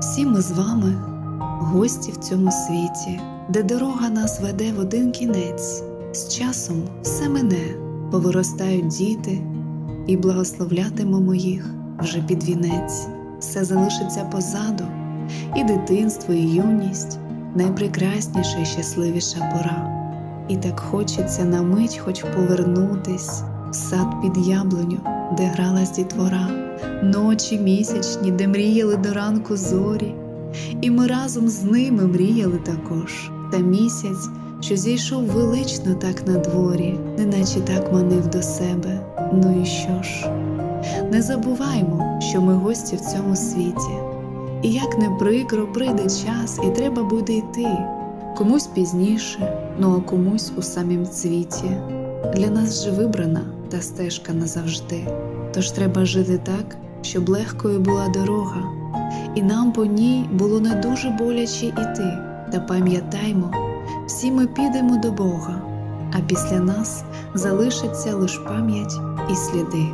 Всі ми з вами гості в цьому світі, де дорога нас веде в один кінець. З часом все мине, повиростають діти, і благословлятимемо їх вже під вінець. Все залишиться позаду, і дитинство, і юність найпрекрасніша і щасливіша пора. І так хочеться на мить хоч повернутись сад під яблуню, де гралась дітвора, ночі місячні, де мріяли до ранку зорі, і ми разом з ними мріяли також. Та місяць, що зійшов велично так на дворі, неначе так манив до себе. Ну і що ж? Не забуваймо, що ми гості в цьому світі. І як не прикро прийде час, і треба буде йти комусь пізніше, ну а комусь у самім цвіті. Для нас же вибрана та стежка назавжди. Тож треба жити так, щоб легкою була дорога, і нам по ній було не дуже боляче іти. Та пам'ятаймо, всі ми підемо до Бога, а після нас залишиться лиш пам'ять і сліди.